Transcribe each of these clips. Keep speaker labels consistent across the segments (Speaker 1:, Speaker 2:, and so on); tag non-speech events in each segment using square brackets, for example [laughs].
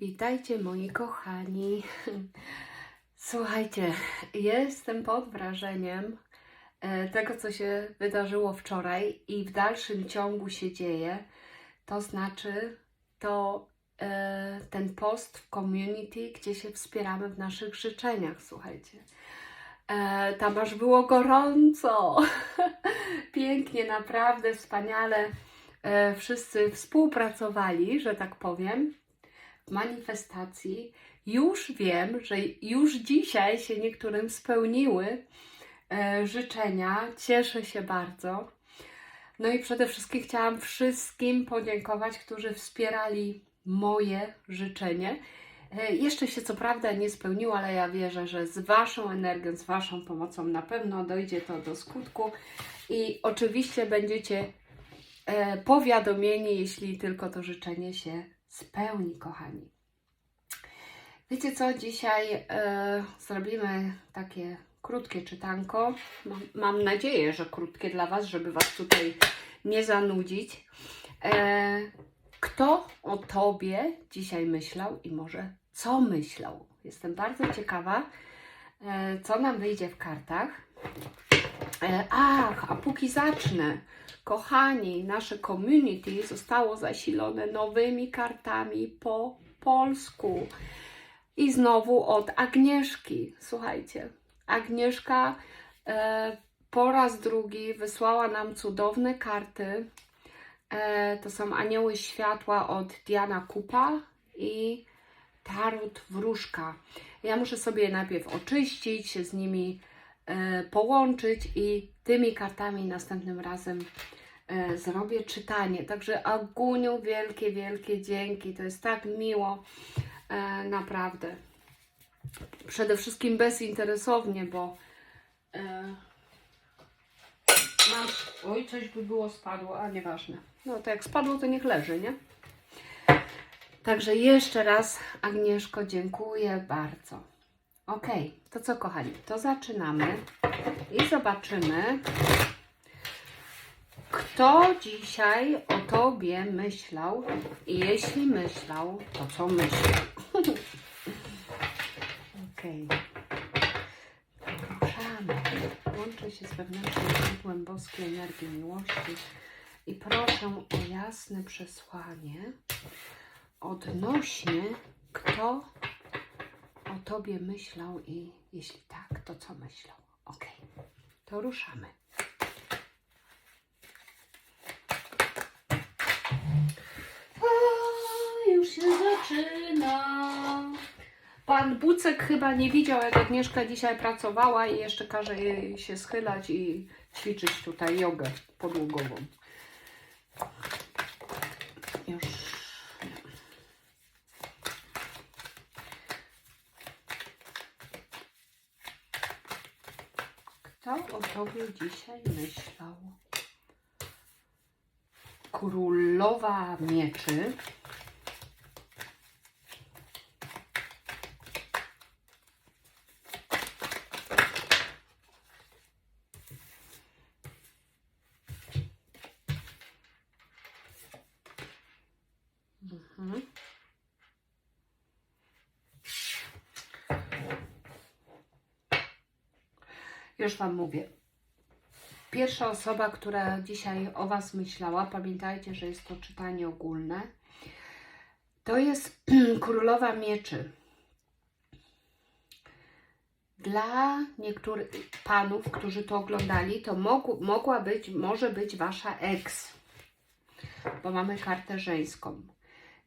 Speaker 1: Witajcie moi kochani. [laughs] Słuchajcie, jestem pod wrażeniem e, tego, co się wydarzyło wczoraj i w dalszym ciągu się dzieje. To znaczy, to e, ten post w community, gdzie się wspieramy w naszych życzeniach, słuchajcie. E, tam aż było gorąco. [laughs] Pięknie, naprawdę wspaniale. Wszyscy współpracowali, że tak powiem manifestacji, już wiem, że już dzisiaj się niektórym spełniły e, życzenia. Cieszę się bardzo. No i przede wszystkim chciałam wszystkim podziękować, którzy wspierali moje życzenie. E, jeszcze się co prawda nie spełniło, ale ja wierzę, że z Waszą energią, z Waszą pomocą na pewno dojdzie to do skutku i oczywiście będziecie e, powiadomieni, jeśli tylko to życzenie się spełni, kochani. Wiecie co, dzisiaj e, zrobimy takie krótkie czytanko. Mam, mam nadzieję, że krótkie dla Was, żeby Was tutaj nie zanudzić. E, kto o Tobie dzisiaj myślał i może co myślał? Jestem bardzo ciekawa, e, co nam wyjdzie w kartach. E, ach, a póki zacznę, kochani, nasze community zostało zasilone nowymi kartami po polsku. I znowu od Agnieszki. Słuchajcie, Agnieszka e, po raz drugi wysłała nam cudowne karty. E, to są Anioły Światła od Diana Kupa i Tarot Wróżka. Ja muszę sobie je najpierw oczyścić, się z nimi połączyć i tymi kartami następnym razem e, zrobię czytanie. Także Aguniu, wielkie, wielkie dzięki. To jest tak miło. E, naprawdę. Przede wszystkim bezinteresownie, bo e, masz. Oj, coś by było spadło, a nieważne. No to jak spadło, to niech leży, nie? Także jeszcze raz, Agnieszko, dziękuję bardzo. Ok, to co, kochani, to zaczynamy i zobaczymy, kto dzisiaj o tobie myślał i jeśli myślał, to co myślał. [laughs] Okej. Ruszamy. Łączę się z wewnętrznym źródłem boskiej energii miłości i proszę o jasne przesłanie odnośnie kto o tobie myślał i jeśli tak, to co myślał. Ok, to ruszamy. A, już się zaczyna. Pan Bucek chyba nie widział, jak Agnieszka dzisiaj pracowała i jeszcze każe jej się schylać i ćwiczyć tutaj jogę podłogową. Już. Kto o tobie dzisiaj myślał? Królowa mieczy. Już Wam mówię. Pierwsza osoba, która dzisiaj o Was myślała, pamiętajcie, że jest to czytanie ogólne, to jest [clears throat] Królowa Mieczy. Dla niektórych panów, którzy to oglądali, to mogł, mogła być, może być Wasza ex, bo mamy kartę żeńską.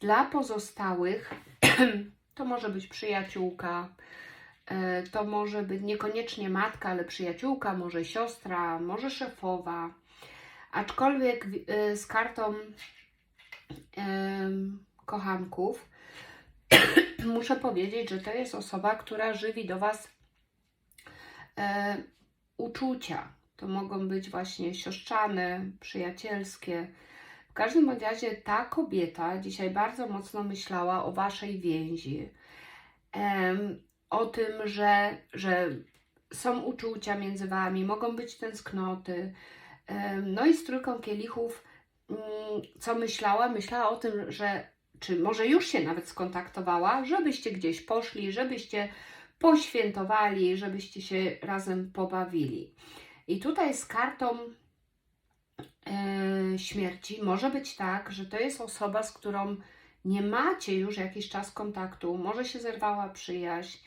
Speaker 1: Dla pozostałych [clears throat] to może być przyjaciółka, to może być niekoniecznie matka, ale przyjaciółka, może siostra, może szefowa. Aczkolwiek e, z kartą em, kochanków [clears throat] muszę powiedzieć, że to jest osoba, która żywi do Was e, uczucia. To mogą być właśnie siostrzane, przyjacielskie. W każdym razie ta kobieta dzisiaj bardzo mocno myślała o Waszej więzi. O tym, że, że są uczucia między Wami, mogą być tęsknoty. No i z trójką kielichów, mm, co myślała? Myślała o tym, że czy może już się nawet skontaktowała, żebyście gdzieś poszli, żebyście poświętowali, żebyście się razem pobawili. I tutaj z kartą e, śmierci może być tak, że to jest osoba, z którą nie macie już jakiś czas kontaktu, może się zerwała przyjaźń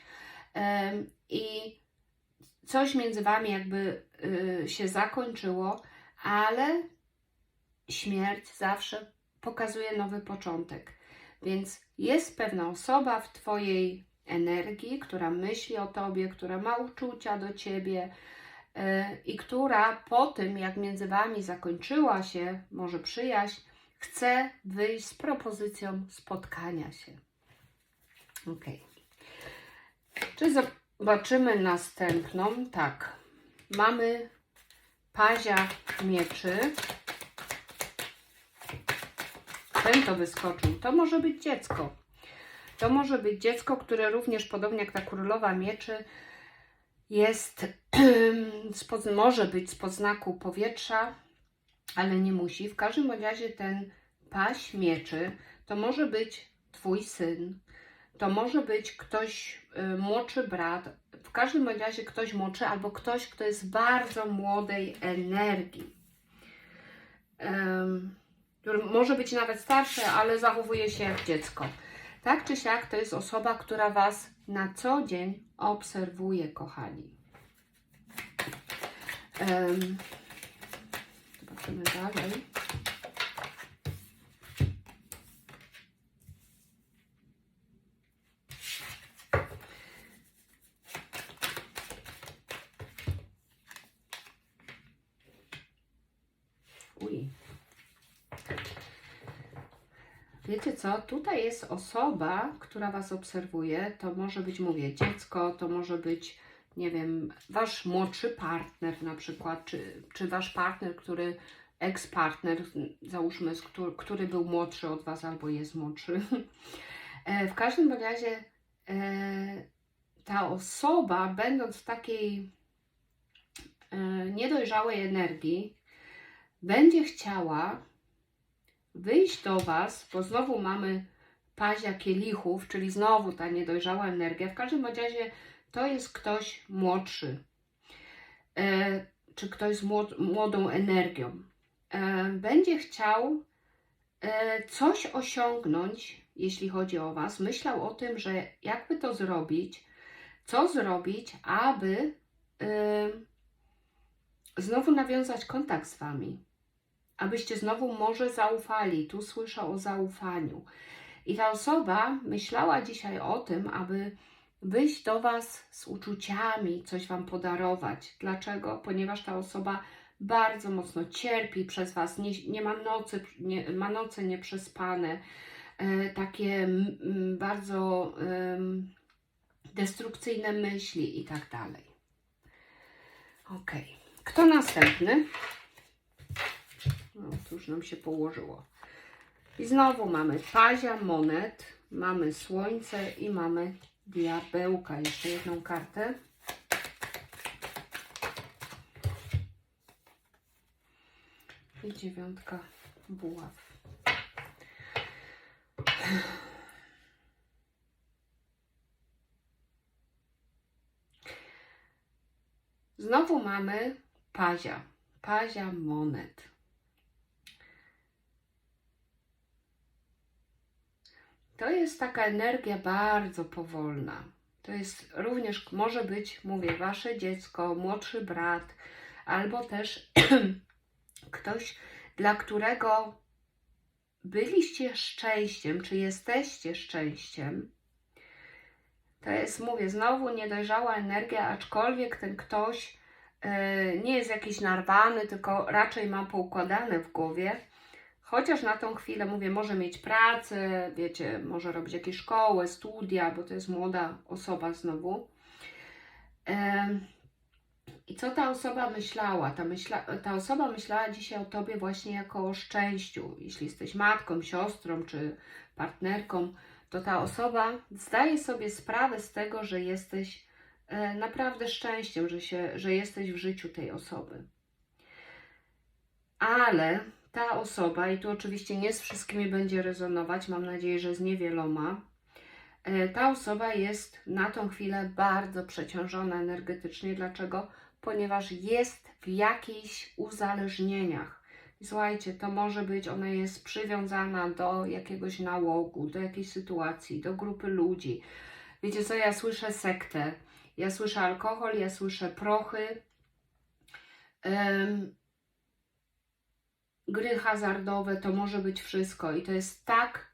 Speaker 1: i coś między wami jakby y, się zakończyło, ale śmierć zawsze pokazuje nowy początek. Więc jest pewna osoba w Twojej energii, która myśli o Tobie, która ma uczucia do Ciebie y, i która po tym, jak między Wami zakończyła się może przyjaźń, chce wyjść z propozycją spotkania się. Ok. Czy zobaczymy następną? Tak. Mamy pazia mieczy. Ten to wyskoczył. To może być dziecko. To może być dziecko, które również podobnie jak ta królowa mieczy jest, [clears throat] może być spod znaku powietrza, ale nie musi. W każdym razie ten paś mieczy to może być Twój syn, to może być ktoś y, młodszy brat, w każdym razie ktoś młodszy albo ktoś, kto jest bardzo młodej energii. Um, który może być nawet starszy, ale zachowuje się jak dziecko. Tak czy siak, to jest osoba, która Was na co dzień obserwuje, kochani. Um, zobaczymy dalej. Uj. Wiecie co? Tutaj jest osoba, która Was obserwuje. To może być, mówię, dziecko, to może być, nie wiem, Wasz młodszy partner na przykład, czy, czy Wasz partner, który, ex-partner, załóżmy, który, który był młodszy od Was albo jest młodszy. E, W każdym razie e, ta osoba, będąc w takiej e, niedojrzałej energii, będzie chciała wyjść do Was, bo znowu mamy pazia kielichów, czyli znowu ta niedojrzała energia. W każdym razie to jest ktoś młodszy, e, czy ktoś z młod, młodą energią. E, będzie chciał e, coś osiągnąć, jeśli chodzi o Was. Myślał o tym, że jakby to zrobić, co zrobić, aby znowu nawiązać kontakt z Wami abyście znowu może zaufali. Tu słyszę o zaufaniu. I ta osoba myślała dzisiaj o tym, aby wyjść do Was z uczuciami, coś Wam podarować. Dlaczego? Ponieważ ta osoba bardzo mocno cierpi przez Was, nie, nie ma nocy, nie, ma noce nieprzespane, e, takie m, bardzo e, destrukcyjne myśli i tak dalej. Ok. Kto następny? No, to już nam się położyło. I znowu mamy pazia monet, mamy słońce i mamy diabełka. Jeszcze jedną kartę. I dziewiątka buław. Znowu mamy pazia. Pazia monet. To jest taka energia bardzo powolna. To jest również, może być, mówię, wasze dziecko, młodszy brat, albo też [clears throat] ktoś, dla którego byliście szczęściem, czy jesteście szczęściem. To jest, mówię, znowu niedojrzała energia, aczkolwiek ten ktoś yy, nie jest jakiś narwany, tylko raczej ma poukładane w głowie Chociaż na tą chwilę, mówię, może mieć pracę, wiecie, może robić jakieś szkołę, studia, bo to jest młoda osoba znowu. I co ta osoba myślała? Ta, myśla, ta osoba myślała dzisiaj o Tobie właśnie jako o szczęściu. Jeśli jesteś matką, siostrą czy partnerką, to ta osoba zdaje sobie sprawę z tego, że jesteś e, naprawdę szczęściem, że, się, że jesteś w życiu tej osoby. Ale ta osoba, i tu oczywiście nie z wszystkimi będzie rezonować, mam nadzieję, że z niewieloma, e, ta osoba jest na tą chwilę bardzo przeciążona energetycznie. Dlaczego? Ponieważ jest w jakichś uzależnieniach. Słuchajcie, to może być, ona jest przywiązana do jakiegoś nałogu, do jakiejś sytuacji, do grupy ludzi. Wiecie co, ja słyszę sektę, ja słyszę alkohol, ja słyszę prochy, gry hazardowe, to może być wszystko. I to jest tak,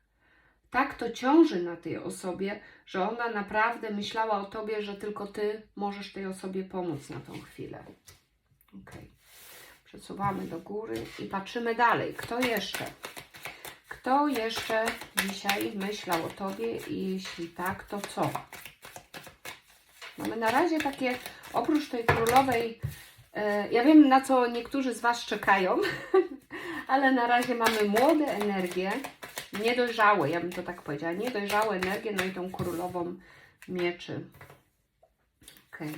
Speaker 1: tak to ciąży na tej osobie, że ona naprawdę myślała o tobie, że tylko ty możesz tej osobie pomóc na tą chwilę. Ok. Przesuwamy do góry i patrzymy dalej. Kto jeszcze? Kto jeszcze dzisiaj myślał o tobie i jeśli tak, to co? Mamy na razie takie, oprócz tej królowej, e, ja wiem na co niektórzy z Was czekają, [laughs] ale na razie mamy młode energie, niedojrzałe, ja bym to tak powiedziała, niedojrzałe energie, no i tą królową mieczy. Okej.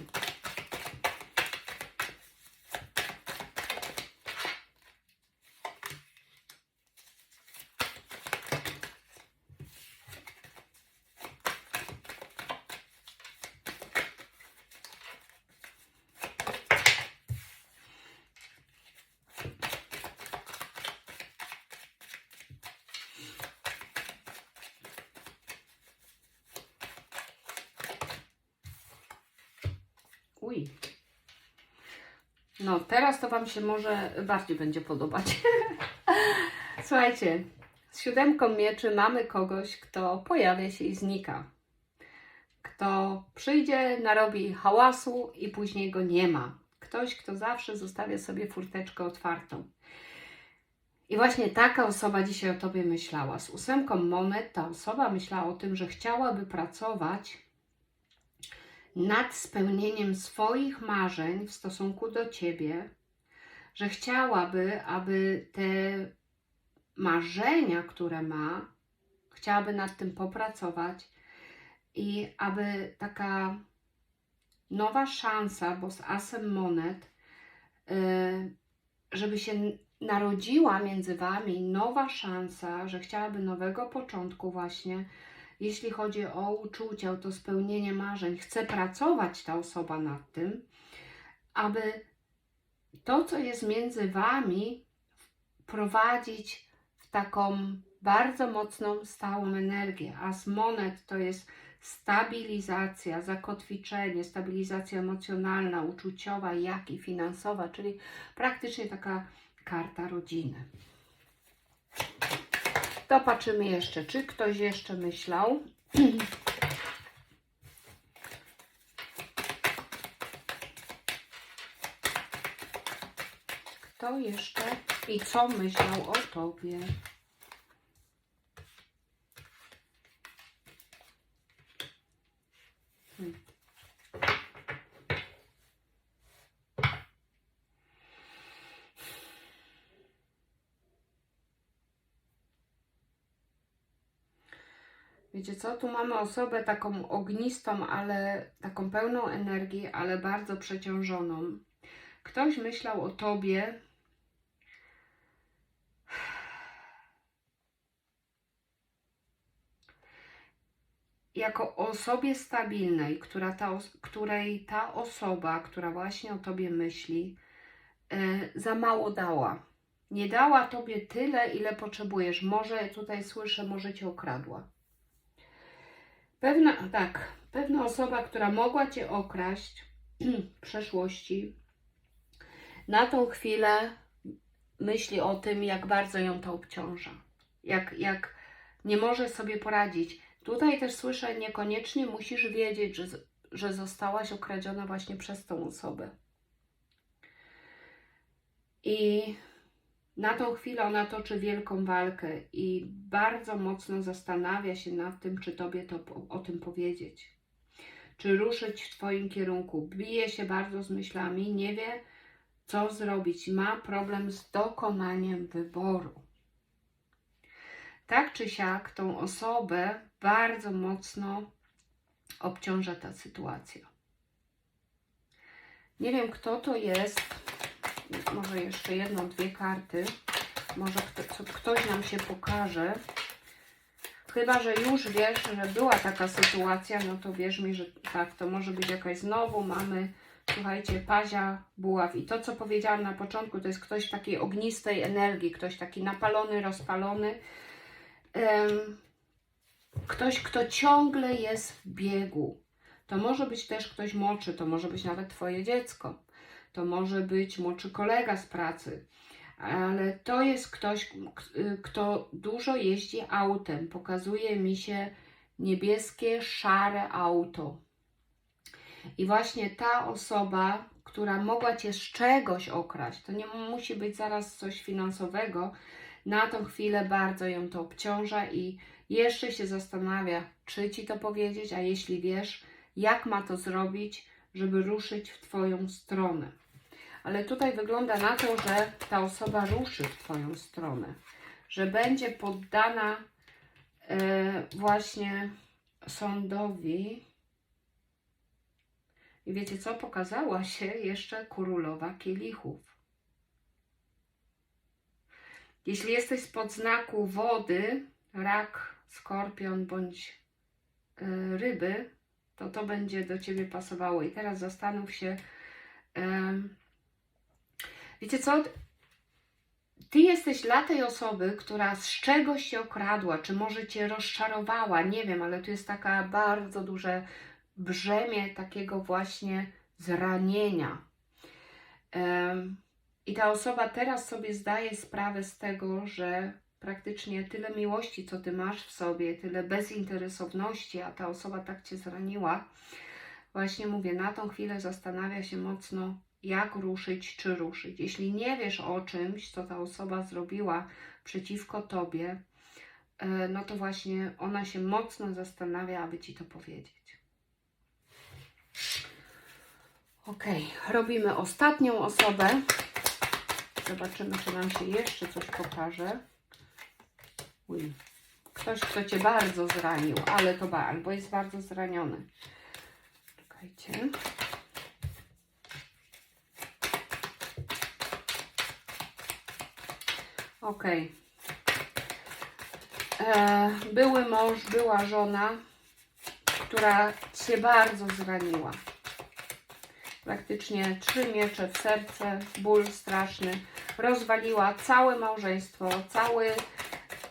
Speaker 1: Uj. No, teraz to Wam się może bardziej będzie podobać. [laughs] Słuchajcie, z siódemką mieczy mamy kogoś, kto pojawia się i znika. Kto przyjdzie, narobi hałasu i później go nie ma. Ktoś, kto zawsze zostawia sobie furteczkę otwartą. I właśnie taka osoba dzisiaj o Tobie myślała. Z ósemką monet ta osoba myślała o tym, że chciałaby pracować nad spełnieniem swoich marzeń w stosunku do Ciebie, że chciałaby, aby te marzenia, które ma, chciałaby nad tym popracować i aby taka nowa szansa, bo z asem monet, y, żeby się narodziła między Wami nowa szansa, że chciałaby nowego początku właśnie, jeśli chodzi o uczucia, o to spełnienie marzeń, chce pracować ta osoba nad tym, aby to, co jest między Wami, prowadzić w taką bardzo mocną, stałą energię. A z monet to jest stabilizacja, zakotwiczenie, stabilizacja emocjonalna, uczuciowa, jak i finansowa, czyli praktycznie taka karta rodziny. To patrzymy jeszcze, czy ktoś jeszcze myślał. Kto jeszcze i co myślał o tobie? Wiecie co? Tu mamy osobę taką ognistą, ale taką pełną energii, ale bardzo przeciążoną. Ktoś myślał o tobie. Jako osobie stabilnej, która ta, której ta osoba, która właśnie o tobie myśli, e, za mało dała. Nie dała tobie tyle, ile potrzebujesz. Może tutaj słyszę, może cię okradła. Pewna, tak, pewna osoba, która mogła Cię okraść [clears throat] w przeszłości, na tą chwilę myśli o tym, jak bardzo ją to obciąża, jak, jak nie może sobie poradzić. Tutaj też słyszę, niekoniecznie musisz wiedzieć, że, że zostałaś okradziona właśnie przez tą osobę. I na tą chwilę ona toczy wielką walkę i bardzo mocno zastanawia się nad tym, czy tobie to o tym powiedzieć. Czy ruszyć w twoim kierunku. Bije się bardzo z myślami, nie wie, co zrobić. Ma problem z dokonaniem wyboru. Tak czy siak, tą osobę bardzo mocno obciąża ta sytuacja. Nie wiem, kto to jest. Może jeszcze jedną, dwie karty. Może kto, ktoś nam się pokaże. Chyba, że już wiesz, że była taka sytuacja, no to wierz mi, że tak, to może być jakaś znowu. Mamy, słuchajcie, pazia, buław. I to, co powiedziałam na początku, to jest ktoś takiej ognistej energii, ktoś taki napalony, rozpalony. Em, ktoś, kto ciągle jest w biegu. To może być też ktoś młodszy, to może być nawet Twoje dziecko, to może być młodszy kolega z pracy, ale to jest ktoś, kto dużo jeździ autem. Pokazuje mi się niebieskie, szare auto. I właśnie ta osoba, która mogła Cię z czegoś okraść, to nie musi być zaraz coś finansowego, na tą chwilę bardzo ją to obciąża i jeszcze się zastanawia, czy Ci to powiedzieć, a jeśli wiesz, jak ma to zrobić, żeby ruszyć w Twoją stronę. Ale tutaj wygląda na to, że ta osoba ruszy w Twoją stronę, że będzie poddana e, właśnie sądowi. I wiecie co? Pokazała się jeszcze królowa kielichów. Jeśli jesteś spod znaku wody, rak, skorpion bądź y, ryby, to to będzie do Ciebie pasowało. I teraz zastanów się, wiecie co? Ty jesteś dla tej osoby, która z czegoś się okradła, czy może Cię rozczarowała, nie wiem, ale tu jest taka bardzo duże brzemię takiego właśnie zranienia. I ta osoba teraz sobie zdaje sprawę z tego, że praktycznie tyle miłości, co ty masz w sobie, tyle bezinteresowności, a ta osoba tak cię zraniła. Właśnie mówię, na tą chwilę zastanawia się mocno, jak ruszyć, czy ruszyć. Jeśli nie wiesz o czymś, co ta osoba zrobiła przeciwko tobie, e, no to właśnie ona się mocno zastanawia, aby ci to powiedzieć. Ok, robimy ostatnią osobę. Zobaczymy, czy nam się jeszcze coś pokaże. Uj. Ktoś, kto Cię bardzo zranił, ale to ba, albo jest bardzo zraniony. Czekajcie. Ok. E, były mąż, była żona, która Cię bardzo zraniła praktycznie trzy miecze w serce, ból straszny, rozwaliła całe małżeństwo, cały,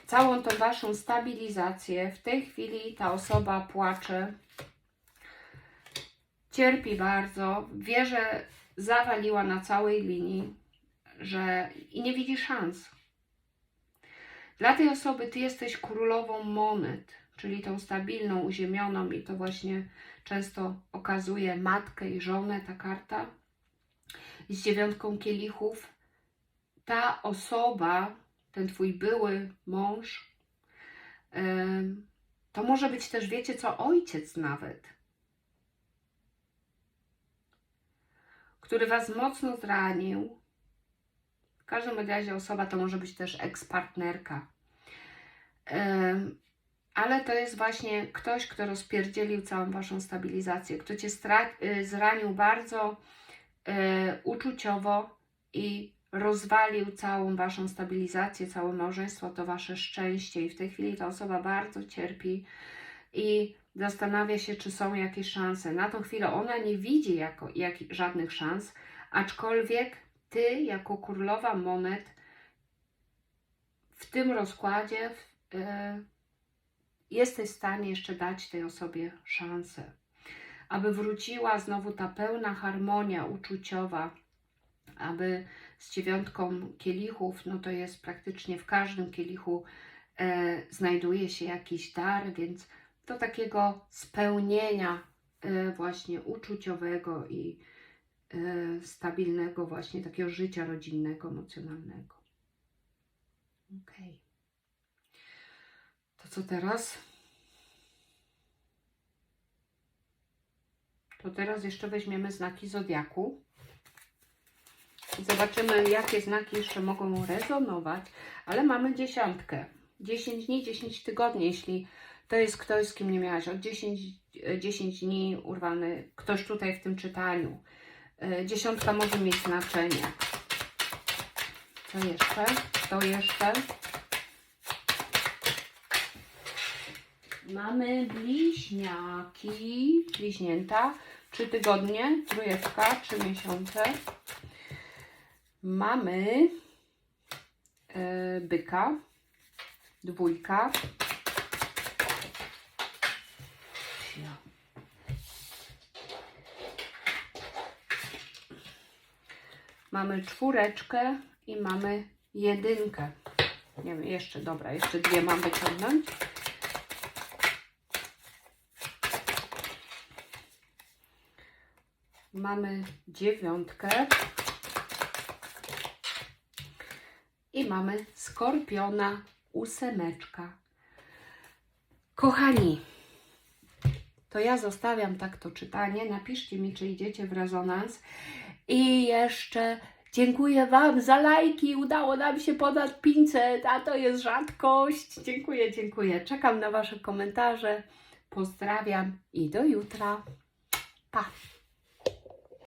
Speaker 1: całą tą waszą stabilizację. W tej chwili ta osoba płacze, cierpi bardzo, wie, że zawaliła na całej linii, że i nie widzi szans. Dla tej osoby ty jesteś królową monet, czyli tą stabilną, uziemioną i to właśnie często okazuje matkę i żonę ta karta z dziewiątką kielichów. Ta osoba, ten twój były mąż, to może być też, wiecie co, ojciec nawet, który was mocno zranił. Każdym razie osoba to może być też ekspartnerka. Ale to jest właśnie ktoś, kto rozpierdzielił całą Waszą stabilizację, kto Cię y, zranił bardzo y, uczuciowo i rozwalił całą Waszą stabilizację, całe małżeństwo, to Wasze szczęście i w tej chwili ta osoba bardzo cierpi i zastanawia się, czy są jakieś szanse. Na tą chwilę ona nie widzi jako, jak, żadnych szans, aczkolwiek Ty, jako królowa monet, w tym rozkładzie w, y, jesteś w stanie jeszcze dać tej osobie szansę, aby wróciła znowu ta pełna harmonia uczuciowa, aby z dziewiątką kielichów, no to jest praktycznie w każdym kielichu e, znajduje się jakiś dar, więc do takiego spełnienia e, właśnie uczuciowego i stabilnego właśnie takiego życia rodzinnego, emocjonalnego. Okej. To co teraz? To teraz jeszcze weźmiemy znaki zodiaku. Zobaczymy, jakie znaki jeszcze mogą rezonować. Ale mamy dziesiątkę. 10 dni, 10 tygodni, jeśli to jest ktoś, z kim nie miałaś od 10, e, 10 dni urwany, ktoś tutaj w tym czytaniu. E, Dziesiątka może mieć znaczenie. Co jeszcze? To jeszcze. Mamy bliźniaki, bliźnięta. Trzy tygodnie, trójeczka, trzy miesiące. Mamy e, byka, dwójka. Mamy czwóreczkę i mamy jedynkę. Nie wiem, jeszcze, dobra, jeszcze dwie mam wyciągnąć. Mamy dziewiątkę. I mamy skorpiona, ósemeczka. Kochani, to ja zostawiam tak to czytanie. Napiszcie mi, czy idziecie w rezonans. I jeszcze dziękuję Wam za lajki. Udało nam się ponad 500, a to jest rzadkość. Dziękuję, dziękuję. Czekam na Wasze komentarze. Pozdrawiam i do jutra. Pa!